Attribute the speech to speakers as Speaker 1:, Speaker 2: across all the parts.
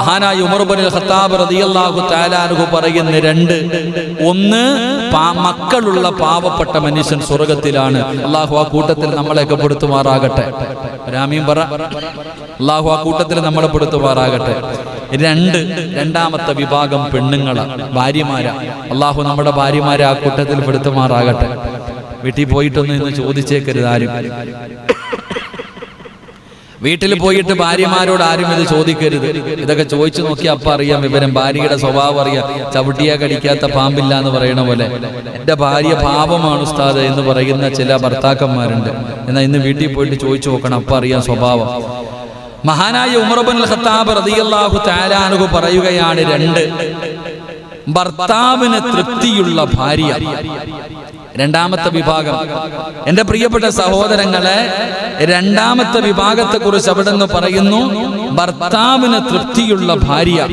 Speaker 1: മഹാനായ ഉമർബുൽ ഖത്താബ് റതിയല്ലാഹു താലാനുഹു പറയുന്ന രണ്ട്. ഒന്ന് മക്കളുള്ള പാവപ്പെട്ട മനുഷ്യൻ സ്വർഗത്തിലാണ് അള്ളാഹു ആ കൂട്ടത്തിൽ നമ്മളെയൊക്കെ പെടുത്തുമാറാകട്ടെ. രാമീം പറ. അള്ളാഹു ആ കൂട്ടത്തിൽ നമ്മളെ പെടുത്തുമാറാകട്ടെ. രണ്ട് രണ്ടാമത്തെ വിഭാഗം പെണ്ണുങ്ങൾ ഭാര്യമാരാ. അള്ളാഹു നമ്മുടെ ഭാര്യമാരെ ആ കൂട്ടത്തിൽ പെടുത്തുമാറാകട്ടെ. വീട്ടിൽ പോയിട്ടൊന്നും ഇന്ന് ചോദിച്ചേക്കരുത് ആരും. വീട്ടിൽ പോയിട്ട് ഭാര്യമാരോട് ആരും ഇത് ചോദിക്കരുത്. ഇതൊക്കെ ചോദിച്ചു നോക്കി അപ്പ അറിയാം. വിവരം ഭാര്യയുടെ സ്വഭാവം അറിയാം. ചവിട്ടിയാ കടിക്കാത്ത പാമ്പില്ല എന്ന് പറയണ പോലെ. എന്റെ ഭാര്യ പാപമാണ് ഉസ്താദ് എന്ന് പറയുന്ന ചില ഭർത്താക്കന്മാരുണ്ട്. എന്നാൽ ഇന്ന് വീട്ടിൽ പോയിട്ട് ചോദിച്ചു നോക്കണം അപ്പ അറിയാം സ്വഭാവം. മഹാനായ ഉമർബൻ ഖത്താബ് റളിയല്ലാഹു താലാനുഹു പറയുകയാണ് രണ്ട്. ഭർത്താവിന് തൃപ്തിയുള്ള ഭാര്യ. രണ്ടാമത്തെ വിഭാഗം. എന്റെ പ്രിയപ്പെട്ട സഹോദരങ്ങളെ രണ്ടാമത്തെ വിഭാഗത്തെ കുറിച്ച് അവിടെ നിന്ന് പറയുന്നു ഭർത്താവിന് തൃപ്തിയുള്ള ഭാര്യ.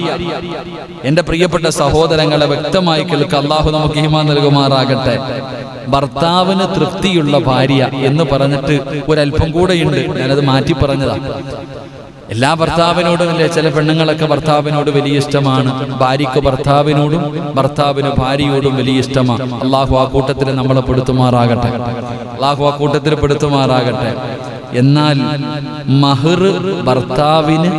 Speaker 1: എന്റെ പ്രിയപ്പെട്ട സഹോദരങ്ങളെ വ്യക്തമായി കേൾക്കുക അള്ളാഹു നമുക്ക് ഹിമ നൽകുമാറാകട്ടെ. ഭർത്താവിന് തൃപ്തിയുള്ള ഭാര്യ എന്ന് പറഞ്ഞിട്ട് ഒരല്പം കൂടെയുണ്ട്. ഞാനത് മാറ്റി പറഞ്ഞതാ എല്ലാ ഭർത്താവിനോടും അല്ലേ? ചില പെണ്ണുങ്ങളൊക്കെ ഭർത്താവിനോട് വലിയ ഇഷ്ടമാണ്. ഭാര്യക്ക് ഭർത്താവിനോടും ഭർത്താവിന് ഭാര്യയോടും വലിയ ഇഷ്ടമാണ്. അള്ളാഹു ആ കൂട്ടത്തിൽ നമ്മളെ പെടുത്തുമാറാകട്ടെ. അള്ളാഹു ആ കൂട്ടത്തിൽ പെടുത്തുമാറാകട്ടെ. എന്നാൽ മഹർ ഭർത്താവിന്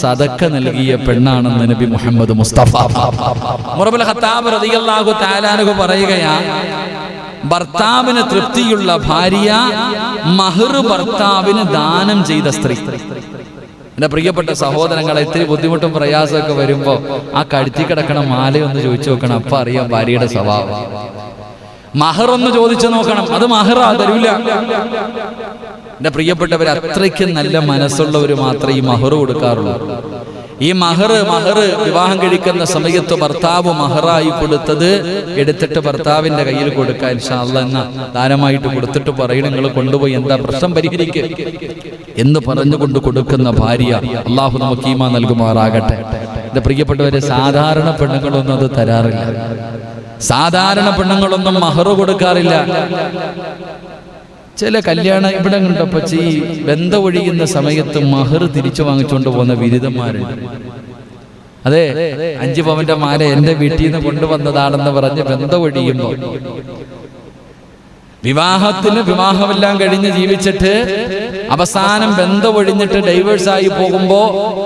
Speaker 1: സദക്ക നൽകിയ പെണ്ണാണെന്ന് നബി മുഹമ്മദ് മുസ്തഫ. പറയുകയാ ഭർത്താവിന് തൃപ്തിയുള്ള ഭാര്യ മഹർ ഭർത്താവിന് ദാനം ചെയ്ത സ്ത്രീ. എന്റെ പ്രിയപ്പെട്ട സഹോദരങ്ങൾ ഇത്തിരി ബുദ്ധിമുട്ടും പ്രയാസമൊക്കെ വരുമ്പോൾ ആ കഴുത്തി കിടക്കണ മാലയൊന്ന് ചോദിച്ചു നോക്കണം അപ്പൊ അറിയാം ഭാര്യയുടെ സ്വഭാവം. മഹർ ഒന്ന് ചോദിച്ചു നോക്കണം അത് മഹറാ തരൂല. എന്റെ പ്രിയപ്പെട്ടവർ അത്രയ്ക്ക് നല്ല മനസ്സുള്ളവർ മാത്രമേ ഈ മഹർ കൊടുക്കാറുള്ളൂ. ഈ മഹർ മഹർ വിവാഹം കഴിക്കുന്ന സമയത്ത് ഭർത്താവ് മഹറായി കൊടുത്തത് എടുത്തിട്ട് ഭർത്താവിന്റെ കയ്യിൽ കൊടുക്കാൻ ഇൻഷാല്ല എന്ന ദാനമായിട്ട് കൊടുത്തിട്ട് പറയണം നിങ്ങൾ കൊണ്ടുപോയി എന്താ പ്രശ്നം പരിഹരിക്ക? എന്ന് പറഞ്ഞുകൊണ്ട് കൊടുക്കുന്ന ഭാര്യ അള്ളാഹു നമുക്ക് ഈമ നൽകുമാറാകട്ടെ. എന്റെ പ്രിയപ്പെട്ടവരെ സാധാരണ പെണ്ണുങ്ങളൊന്നും അത് തരാറില്ല. സാധാരണ പെണ്ണുങ്ങളൊന്നും മഹറ് കൊടുക്കാറില്ല. ചില കല്യാണ ഇവിടെ കണ്ടപ്പോ ഈ ബന്ധ ഒഴിയുന്ന സമയത്ത് മഹർ തിരിച്ചു വാങ്ങിച്ചുകൊണ്ട് പോകുന്ന ബിരുദന്മാരുണ്ട്. അതെ അഞ്ചു പവന്റെ മാല എന്റെ വീട്ടിൽ നിന്ന് കൊണ്ടുവന്നതാണെന്ന് പറഞ്ഞ് ബന്ധം ഒഴിയുമ്പോ വിവാഹത്തിന് വിവാഹമെല്ലാം കഴിഞ്ഞ് ജീവിച്ചിട്ട് അവസാനം ബന്ധം ഒഴിഞ്ഞിട്ട് ഡൈവേഴ്സ് ആയി പോകുമ്പോ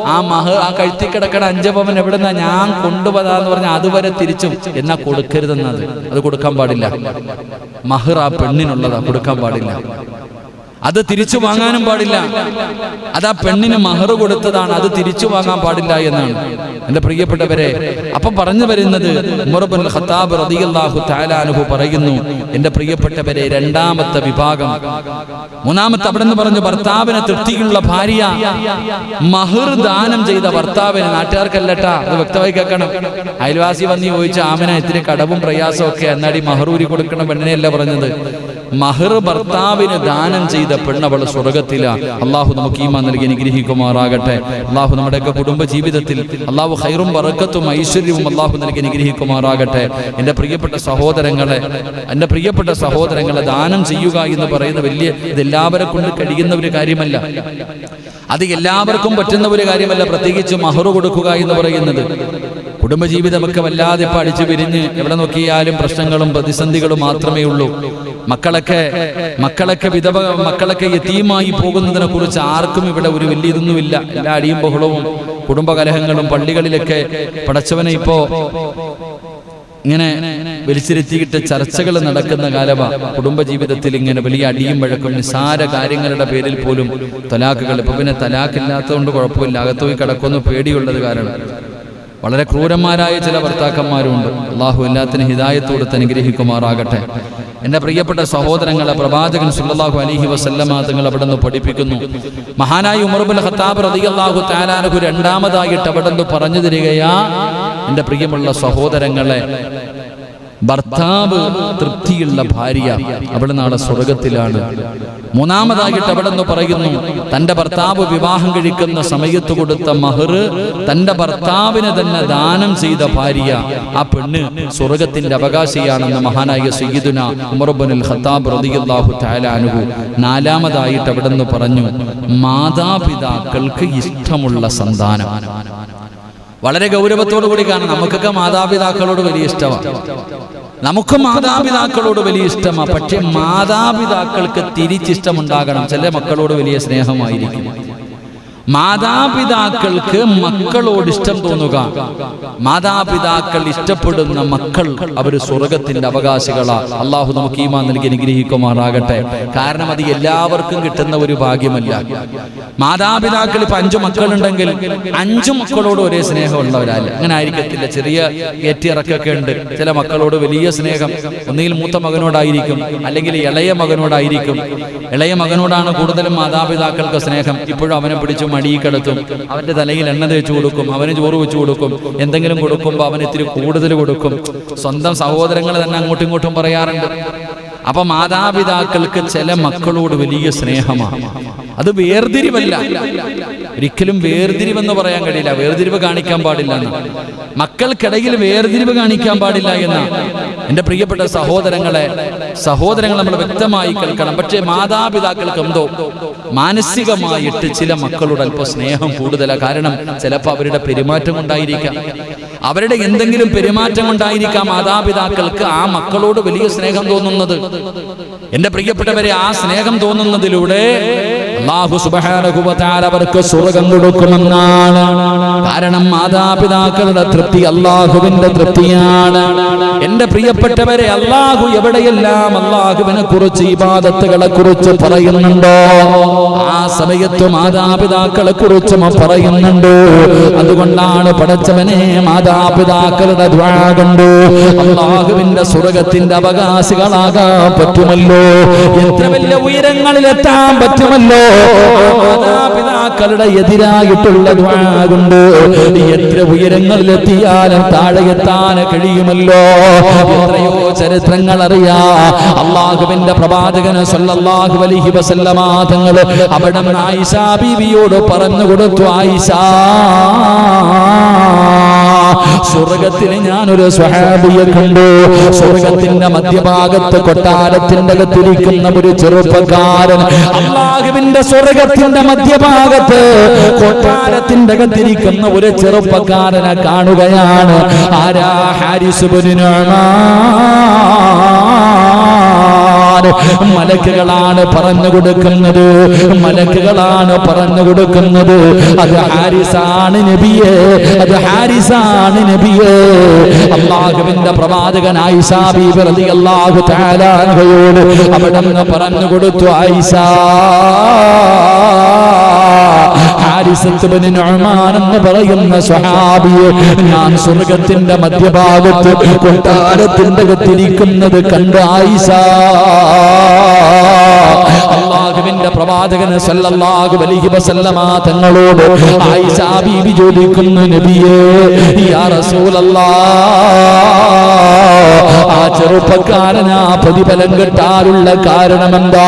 Speaker 1: ആ മഹ ആ കഴുത്തി കിടക്കണ അഞ്ചപവൻ എവിടുന്ന ഞാൻ കൊണ്ടുപോതാന്ന് പറഞ്ഞ അതുവരെ തിരിച്ചും. എന്നാ കൊടുക്കരുതെന്നത്? അത് കൊടുക്കാൻ പാടില്ല. മഹർ ആ പെണ്ണിനുള്ളതാ കൊടുക്കാൻ പാടില്ല. അത് തിരിച്ചു വാങ്ങാനും പാടില്ല. അത് ആ പെണ്ണിന് മഹർ കൊടുത്തതാണ്. അത് തിരിച്ചു വാങ്ങാൻ പാടില്ല എന്നാണ്. എന്റെ പ്രിയപ്പെട്ടവരെ അപ്പം പറഞ്ഞു വരുന്നത് ഖത്താബ് പറയുന്നു. എന്റെ പ്രിയപ്പെട്ടവരെ രണ്ടാമത്തെ വിഭാഗം. മൂന്നാമത്തെ അവിടെ നിന്ന് പറഞ്ഞു ഭർത്താവിന് തൃപ്തിയുള്ള ഭാര്യ. മഹർ ദാനം ചെയ്ത ഭർത്താവിന് നാട്ടുകാർക്കല്ലട്ട. അത് വ്യക്തമായി കേൾക്കണം. അയൽവാസി വന്ന് ചോദിച്ച ആമന ഇത്തിരി കടവും പ്രയാസവും ഒക്കെ. എന്നാടി മഹറൂരി കൊടുക്കണ പെണ്ണിനെയല്ല പറഞ്ഞത്? മഹർ ഭർത്താവിന് ദാനം ചെയ്ത പെണ്ണവൾ സ്വർഗത്തില. അള്ളാഹു നമുക്ക് ഈമാൻ നൽകി അനുഗ്രഹിക്കുമാറാകട്ടെ. അള്ളാഹു നമ്മുടെയൊക്കെ കുടുംബ ജീവിതത്തിൽ അള്ളാഹു ഹൈറും വറക്കത്തും ഐശ്വര്യവും അള്ളാഹു നൽകി അനുഗ്രഹിക്കുമാറാകട്ടെ. എന്റെ പ്രിയപ്പെട്ട സഹോദരങ്ങളെ എന്റെ പ്രിയപ്പെട്ട സഹോദരങ്ങളെ ദാനം ചെയ്യുക എന്ന് പറയുന്ന വലിയ ഇതെല്ലാവരെ കൊണ്ട് കഴിയുന്ന ഒരു കാര്യമല്ല. അത് എല്ലാവർക്കും പറ്റുന്ന ഒരു കാര്യമല്ല. പ്രത്യേകിച്ച് മഹർ കൊടുക്കുക എന്ന് പറയുന്നത്. കുടുംബജീവിതമൊക്കെ വല്ലാതെ ഇപ്പൊ അടിച്ചു പിരിഞ്ഞ് എവിടെ നോക്കിയാലും പ്രശ്നങ്ങളും പ്രതിസന്ധികളും മാത്രമേ ഉള്ളൂ. മക്കളൊക്കെ മക്കളൊക്കെ വിധവ മക്കളൊക്കെ യതീമായി പോകുന്നതിനെ കുറിച്ച് ആർക്കും ഇവിടെ ഒരു വലിയ ഇതൊന്നുമില്ല എല്ലാ അടിയും ബഹളവും കുടുംബകലഹങ്ങളും പള്ളികളിലൊക്കെ പടച്ചവനെ ഇപ്പോ ഇങ്ങനെ വലിച്ചിരുത്തിയിട്ട് ചർച്ചകൾ നടക്കുന്ന കാലമാണ് കുടുംബജീവിതത്തിൽ ഇങ്ങനെ വലിയ അടിയും വഴക്കും നിസാര കാര്യങ്ങളുടെ പേരിൽ പോലും തലാക്കുകൾ ഇപ്പൊ പിന്നെ തലാക്കില്ലാത്തതുകൊണ്ട് കുഴപ്പമില്ല. അകത്തുപോയി കിടക്കുന്നു പേടിയുള്ളത് കാരണം. വളരെ ക്രൂരന്മാരായ ചില ഭർത്താക്കന്മാരുണ്ട് അള്ളാഹു എല്ലാത്തിനും ഹിദായത്ത് കൊടുത്ത് അനുഗ്രഹിക്കുമാറാകട്ടെ എന്റെ പ്രിയപ്പെട്ട സഹോദരങ്ങളെ പ്രവാചകൻ സുല്ലാഹു അലൈഹി വസല്ലമ അവിടെ നിന്ന് പഠിപ്പിക്കുന്നു. മഹാനായ ഉമർബുൽ ഖത്താബ് റതി അള്ളാഹു താലാനഹു രണ്ടാമതായിട്ട് അവിടെ നിന്ന് പറഞ്ഞു തരികയാ എന്റെ പ്രിയമുള്ള സഹോദരങ്ങളെ ഭർത്താവ് തൃപ്തിയുള്ള ഭാര്യ അവിടെ നാളെ സ്വർഗത്തിലാണ്. മൂന്നാമതായിട്ട് അവിടെ നിന്ന് പറയുന്നു തന്റെ ഭർത്താവ് വിവാഹം കഴിക്കുന്ന സമയത്ത് കൊടുത്ത മഹർ തന്റെ ഭർത്താവിന് തന്നെ ദാനം ചെയ്ത ഭാര്യ. ആ പെണ്ണ് സ്വർഗത്തിന്റെ അവകാശിയാണെന്ന് മഹാനായ സയ്യിദുന ഉമർബുൽ ഖത്താബ് റളിയല്ലാഹു തആല അൻഹു നാലാമതായിട്ട് അവിടെ നിന്ന് പറഞ്ഞു മാതാപിതാക്കൾക്ക് ഇഷ്ടമുള്ള സന്താനം. വളരെ ഗൗരവത്തോടു കൂടി കാണാം നമുക്കൊക്കെ മാതാപിതാക്കളോട് വലിയ ഇഷ്ടമാണ്. നമുക്ക് മാതാപിതാക്കളോട് വലിയ ഇഷ്ടമാണ്. പക്ഷെ മാതാപിതാക്കൾക്ക് തിരിച്ചിഷ്ടമുണ്ടാകണം. ചില മക്കളോട് വലിയ സ്നേഹമായിരിക്കും. മാതാപിതാക്കൾക്ക് മക്കളോട് ഇഷ്ടം തോന്നുക. മാതാപിതാക്കൾ ഇഷ്ടപ്പെടുന്ന മക്കൾ അവർ സ്വർഗത്തിന്റെ അവകാശികളാ. അള്ളാഹു നമുക്ക് ഈമാൻ നൽകി അനുഗ്രഹിക്കുമാറാകട്ടെ. കാരണം അത് എല്ലാവർക്കും കിട്ടുന്ന ഒരു ഭാഗ്യമല്ല. മാതാപിതാക്കൾ ഇപ്പൊ അഞ്ചു മക്കളുണ്ടെങ്കിൽ അഞ്ചു മക്കളോട് ഒരേ സ്നേഹമുള്ളവരല്ല. അങ്ങനെ ആയിരിക്കത്തില്ല. ചെറിയ ഏറ്റിറക്കൊക്കെ ഉണ്ട്. ചില മക്കളോട് വലിയ സ്നേഹം. ഒന്നുകിൽ മൂത്ത മകനോടായിരിക്കും അല്ലെങ്കിൽ ഇളയ മകനോടായിരിക്കും. ഇളയ മകനോടാണ് കൂടുതലും മാതാപിതാക്കൾക്ക് സ്നേഹം. ഇപ്പോഴും അവനെ പിടിച്ചു മടി കിടത്തും അവന്റെ തലയിൽ എണ്ണ തേച്ചു കൊടുക്കും അവന് ചോറ് വെച്ചു കൊടുക്കും എന്തെങ്കിലും കൊടുക്കുമ്പോൾ അവന് ഇത്തിരി കൂടുതൽ കൊടുക്കും. സ്വന്തം സഹോദരങ്ങൾ തന്നെ അങ്ങോട്ടും ഇങ്ങോട്ടും പറയാറുണ്ട്. അപ്പൊ മാതാപിതാക്കൾക്ക് ചില മക്കളോട് വലിയ സ്നേഹമാണ്. അത് വേർതിരിവല്ല. ഒരിക്കലും വേർതിരിവെന്ന് പറയാൻ കഴിയില്ല. വേർതിരിവ് കാണിക്കാൻ പാടില്ല മക്കൾക്കിടയിൽ വേർതിരിവ് കാണിക്കാൻ പാടില്ല എന്ന്. എന്റെ പ്രിയപ്പെട്ട സഹോദരങ്ങളെ സഹോദരങ്ങൾ നമ്മൾ വ്യക്തമായി കേൾക്കണം. പക്ഷേ മാതാപിതാക്കൾക്ക് എന്തോ മാനസികമായിട്ട് ചില മക്കളോട് അല്പം സ്നേഹം കൂടുതലാണ് കാരണം ചിലപ്പോൾ അവരുടെ പെരുമാറ്റം കൊണ്ടായിരിക്കാം. അവരുടെ എന്തെങ്കിലും പെരുമാറ്റം കൊണ്ടായിരിക്കാം മാതാപിതാക്കൾക്ക് ആ മക്കളോട് വലിയ സ്നേഹം തോന്നുന്നത്. എന്റെ പ്രിയപ്പെട്ടവരെ ആ സ്നേഹം തോന്നുന്നതിലൂടെ അള്ളാഹു തആല അവർക്ക് സ്വർഗം കൊടുക്കുമെന്നാണ്. കാരണം മാതാപിതാക്കളുടെ തൃപ്തി അള്ളാഹുവിന്റെ തൃപ്തിയാണ്. എന്റെ പ്രിയപ്പെട്ടവരെ അള്ളാഹു എവിടെയെല്ലാം അള്ളാഹുവിനെ കുറിച്ച് ഇബാദത്തുകളെ കുറിച്ച് പറയുന്നുണ്ടോ? ആ സമയത്ത് മാതാപിതാക്കളെ കുറിച്ചും പറയുന്നുണ്ട്. അതുകൊണ്ടാണ് പഠിച്ചവനെ മാതാപിതാക്കളുടെ ദ്വാ കണ്ടു. അള്ളാഹുവിന്റെ സ്വർഗത്തിന്റെ അവകാശികളാകാൻ പറ്റുമല്ലോ. എത്ര വലിയ ഉയരങ്ങളിലെത്താൻ പറ്റുമല്ലോ. മാതാപിതാക്കളുടെ എതിരായിട്ടുള്ള കൊണ്ട് എത്ര ഉയരങ്ങളിലെത്തിയാലും താഴെ എത്താൻ കഴിയുമല്ലോ. എത്രയോ ചരിത്രങ്ങൾ അറിയാ അള്ളാഹുവിന്റെ പ്രവാചകന് സല്ലല്ലാഹു അലൈഹി വസല്ലമ തങ്ങൾ അവിടെ ആയിഷ ബീവിയോട് പറഞ്ഞു കൊടുത്തു ആയിഷ സ്വർഗത്തിന് ഞാനൊരു സ്വഹാബിയെ കണ്ടു. സ്വർഗത്തിന്റെ മധ്യഭാഗത്ത് കൊട്ടാരത്തിന്റെ അകത്തിരിക്കുന്ന ഒരു ചെറുപ്പക്കാരൻ അള്ളാഹുവിന്റെ സ്വർഗത്തിന്റെ മധ്യഭാഗത്ത് കൊട്ടാരത്തിന്റെ അകത്തിരിക്കുന്ന ഒരു ചെറുപ്പക്കാരനെ കാണുകയാണ്. ആരാ ഹാരിസുബിന് മലക്കുകളാണ് പറഞ്ഞു കൊടുക്കുന്നത്. മലക്കുകളാണ് പറഞ്ഞു കൊടുക്കുന്നത്. അത് ഹാരിസാണ് നബിയേ. അത് ഹാരിസാണ് നബിയേ. അള്ളാഹുവിന്റെ പ്രവാചകൻ ആയിഷ ബീബി റളിയല്ലാഹു തആല അൻഹയോട് അവിടെ പറഞ്ഞു കൊടുത്തു ആയിഷ എന്ന് പറയുന്ന സ്വഹാബിയെ ഞാൻ സ്വർഗത്തിന്റെ മധ്യഭാഗത്ത് കൊട്ടാരത്തിന്റെ അകത്തിരിക്കുന്നത് കണ്ട് ആയിഷ. അള്ളാഹുവിന്റെ പ്രവാചകന് സല്ലല്ലാഹു അലൈഹി വസല്ലമ തങ്ങളോട് ആയിഷ ബീബി ചോദിക്കുന്നു നബിയേ യാ റസൂലല്ലാഹ് ആ ചെറുപ്പക്കാരനാ പ്രതിഫലം കിട്ടാനുള്ള കാരണമെന്താ?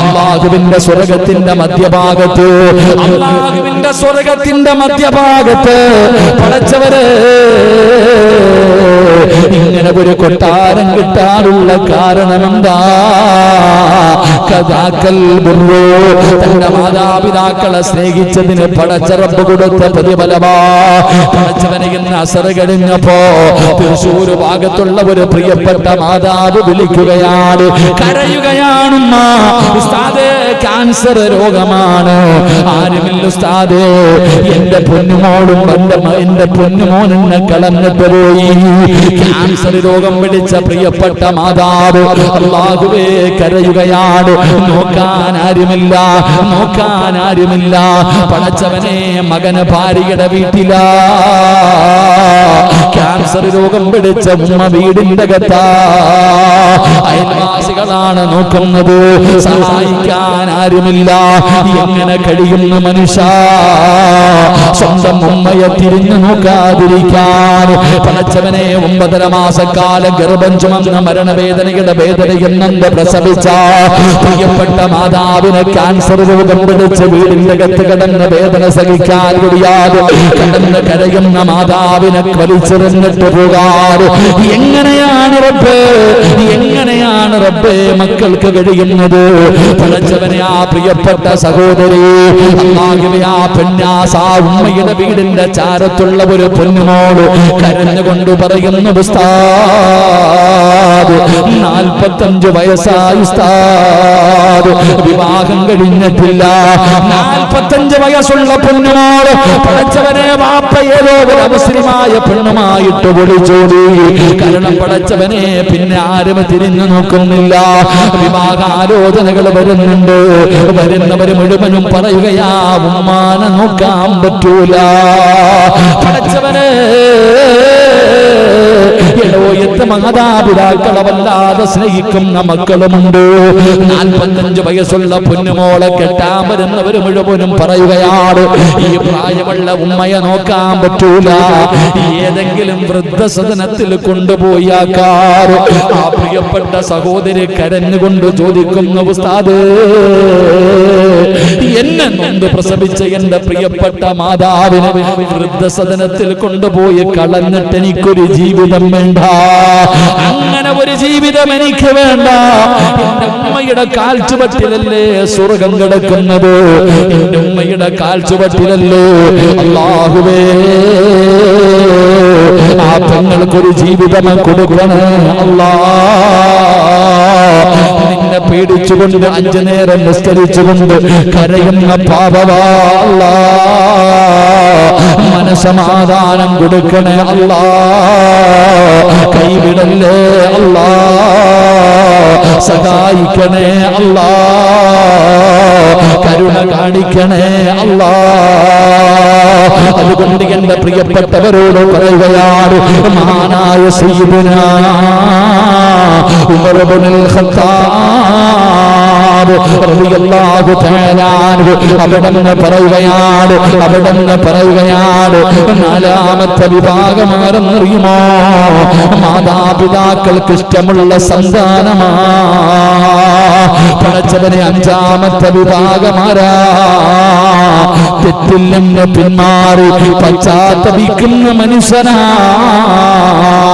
Speaker 1: അള്ളാഹുവിന്റെ സ്വർഗത്തിന്റെ മധ്യഭാഗത്ത് അള്ളാഹുവിന്റെ സ്വർഗത്തിന്റെ മധ്യഭാഗത്ത് പടച്ചവര് ഇങ്ങനെ ഒരു കൊട്ടാരം കിട്ടാനുള്ള കാരണമെന്താ? കഥാക്കൽ ബുറോ തന്റെ മാതാപിതാക്കളെ സ്നേഹിച്ചതിന് പടച്ചറപ്പ് കൊടുത്ത പ്രതിഫലമാ. പടച്ചവനെ ഇന്ന് അസറ് കഴിഞ്ഞപ്പോ തൃശൂർ ഭാഗത്തുള്ള ഒരു പ്രിയപ്പെട്ട മാതാവ് വിളിക്കുകയാണ്. കരയുകയാണ് ഉസ്താദേ ക്യാൻസർ രോഗമാണ്. ആരുമില്ല ഉസ്താദേ. എന്റെ പൊന്നുമോളും എന്റെ എന്റെ പൊന്നുമോൻ എന്നെ കളഞ്ഞിട്ട് പോയി. ക്യാൻസർ രോഗം പിടിച്ച പ്രിയപ്പെട്ട മാതാവ് അള്ളാഹുവേ കരയുകയാണ്. നോക്കാൻ ആരുമില്ല. നോക്കാൻ ആരുമില്ല. പടച്ചവനെ മകന് ഭാര്യയുടെ വീട്ടിലാ. ക്യാൻസർ രോഗം പിടിച്ച ഉമ്മ വീടിന്റെ അകത്താ. അയൽവാസികളാണ് നോക്കുന്നത്. സഹായിക്കാൻ ആരുമില്ല. എങ്ങനെ കഴിയുന്നു മനുഷ്യ? സ്വന്തം ഉമ്മയെ തിരിഞ്ഞു നോക്കാതിരിക്കാൻ. പടച്ചവനെ ഒമ്പതര മാസക്കാലം ഗർഭം ചുമന്ന മരണവേദനയുടെ വേദനയെന്നെ പ്രസവിച്ച പ്രിയപ്പെട്ട മാതാവിനെ ക്യാൻസർ രോഗം പിടിച്ച് വീടിന്റെ അകത്ത് കിടന്ന് വേദന സഹിക്കാൻ കഴിയാതെ കിടന്ന് കരയുന്ന മാതാവിനെ വലിച്ചെറിഞ്ഞിട്ട് പോകാറ്. എങ്ങനെയാണ് റബ്ബേ? എങ്ങനെയാണ് റബ്ബേ മക്കൾക്ക് കഴിയുന്നത്? പടച്ചവനെ ആ പ്രിയപ്പെട്ട സഹോദരി ആ പെണ്ണാസ ഉമ്മയുടെ വീടിന്റെ ചാരത്തുള്ള ഒരു പൊന്നുമോട് കരഞ്ഞുകൊണ്ട് പറയുന്നു നാൽപ്പത്തഞ്ച് വയസ്സായി വിവാഹം കഴിഞ്ഞിട്ടില്ല. നാൽപ്പത്തഞ്ച് വയസ്സുള്ള പെണ്ണുമോൾ പടച്ചവനെ വാപ്പ ഒരു മുസ്ലിമായ പെണ്ണുമായിട്ട് വിളിച്ചോടി. കാരണം പടച്ചവനെ പിന്നെ ആരും തിരിഞ്ഞു നോക്കുന്നില്ല വിവാഹാലോചനകൾ വരുന്നുണ്ട്. വരുന്നവർ മുഴുവനും പറയുകയാ ഉമ്മാനെ നോക്കാൻ പറ്റൂല. പടച്ചവനെ എത്ര മാതാപിതാക്കളെ വല്ലാതെ സ്നേഹിക്കുന്ന മക്കളുമുണ്ട്. നാൽപ്പത്തഞ്ച് വയസ്സുള്ള പൊന്നുമോളെ കെട്ടാൻ വരുന്നവർ മുഴുവനും പറയുകയാണ് ഈ പ്രായമുള്ള ഉമ്മയെ നോക്കാൻ പറ്റൂല. ഏതെങ്കിലും വൃദ്ധസദനത്തിൽ കൊണ്ടുപോയി ആക്കാർ ആ പ്രിയപ്പെട്ട സഹോദരി കരഞ്ഞുകൊണ്ട് ചോദിക്കുന്നു ഉസ്താദ് എന്നെ നൊന്ത് പ്രസവിച്ച എന്റെ പ്രിയപ്പെട്ട മാതാവിനെ വൃദ്ധസദനത്തിൽ കൊണ്ടുപോയി കളഞ്ഞിട്ട് എനിക്കൊരു ജീവിതം വേണ്ട. അങ്ങനെ ഒരു ജീവിതം എനിക്ക് വേണ്ട. എന്റെ ഉമ്മയുടെ കാൽച്ചുവട്ടിലല്ലേ സ്വർഗം കിടക്കുന്നത്? എന്റെ ഉമ്മയുടെ കാൽച്ചുവട്ടിലല്ലേ അള്ളാഹുവേ ആ പെങ്ങൾക്കൊരു ജീവിതം കൊടുക്കണേ. അല്ലാ. നിന്നെ പേടിച്ചുകൊണ്ട് അഞ്ചു നേരം നിസ്കരിച്ചുകൊണ്ട് കരയുന്ന പാപവാള മനസമാധാനം കൊടുക്കണേ അല്ലാ. കൈവിടല്ലേ അല്ലാ. സഹായിക്കണേ അല്ലാ. കരുണ കാണിക്കണേ അല്ലാ. അതുകൊണ്ട് എന്റെ പ്രിയപ്പെട്ടവരോട് പറയുകയാണ് മഹാനായ സയ്യിദുന ഉമർ ഇബ്നുൽ അവിടെന്ന് പറയുകയാണ് അവിടെന്ന് പറയുകയാണ് നാലാമത്തെ വിഭാഗം ആരെന്നറിയുമോ? മാതാപിതാക്കൾക്ക് ഇഷ്ടമുള്ള സന്താനമാ. പടച്ചവനെ അഞ്ചാമത്തെ വിഭാഗമാരാ തെറ്റിൽ നിന്ന് പിന്മാറി പശ്ചാത്തപിക്കുന്ന മനുഷ്യനാ.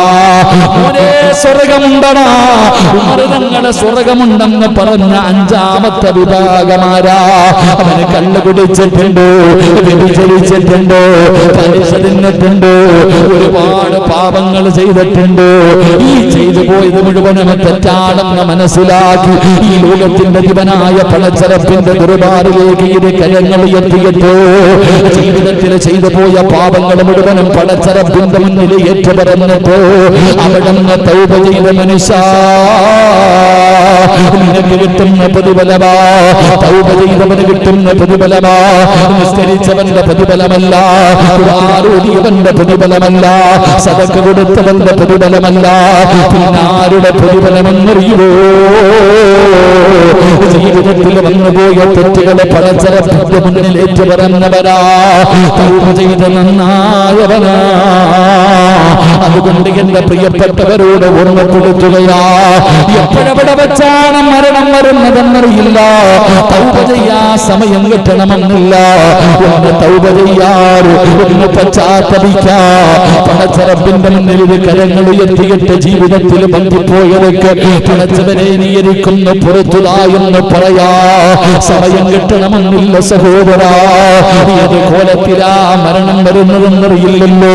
Speaker 1: മോനെ സ്വർഗമുണ്ടടാ. സ്വർഗമുണ്ടെന്ന് പറഞ്ഞ അഞ്ചാമത്തെ വിഭാഗമാരാ. അവന് കള്ളു കുടിച്ചിട്ടുണ്ട് വ്യഭിചരിച്ചിട്ടുണ്ട് പലിശ ഒരുപാട് പാപങ്ങൾ ചെയ്തിട്ടുണ്ട്. ഈ ചെയ്തു പോയത് മുഴുവനും തെറ്റാണെന്ന് മനസ്സിലാക്കി ഈ ലോകത്തിന്റെ ജീവനായ പണച്ചരപ്പിന്റെ ദുർബാറിലേക്ക് ഇത് കരങ്ങൾ എത്തിയിട്ടോ ജീവിതത്തിൽ ചെയ്തു പോയ പാപങ്ങൾ മുഴുവനും പണച്ചരപ്പിന്റെ മുന്നിൽ ഏറ്റുപറഞ്ഞിട്ട്. അവിടെ നിന്ന് തൗപ ചെയ്ത മനുഷ്യ നിനക്ക് കിട്ടുന്ന പ്രതിഫലമാ. തൗപ ചെയ്തവന് കിട്ടുന്ന പ്രതിഫലമാ. നിസ്കരിച്ചവന്റെ പ്രതിഫലമല്ല ആരോഗ്യവന്റെ പ്രതിഫലമല്ല സതക്ക് കൊടുത്തവന്റെ പ്രതിഫലമല്ല. പിന്നാരുടെ പ്രതിഫലമെന്നറിയുമോ ജീവിതത്തിൽ വന്നുപോയ തെറ്റുകളെ പടച്ചരപ്പിന്റെ മുന്നിൽ ഏറ്റുപറഞ്ഞവരാ തൗപ ചെയ്ത് നന്നായവനാ. അതുകൊണ്ട് എന്റെ പ്രിയപ്പെട്ടവരോട് ഓർമ്മപ്പെടുത്തുകയാ എപ്പോഴെവിടെ വെച്ചാണ് മരണം വരുന്നതെന്നറിയില്ല. തൗപ ചെയ്യാ സമയം കിട്ടണമെന്നില്ല. ഒന്ന് തൗപ ചെയ്യാറ് ഒന്ന് പശ്ചാത്തപിക്കാ. പടച്ചറപ്പിന്റെ മുന്നിൽ ഇത് കരങ്ങൾ എത്തിയിട്ട് ജീവിതത്തിൽ ബന്ധിപ്പോയവർക്ക് പണച്ചവരെ നീയിരിക്കുന്നു പുറത്തുതാ എന്ന് പറയാ. സമയം കിട്ടണമെന്നില്ല സഹോദരാ. ഏത് കോലത്തിലാ മരണം വരുന്നതെന്നറിയില്ലല്ലോ.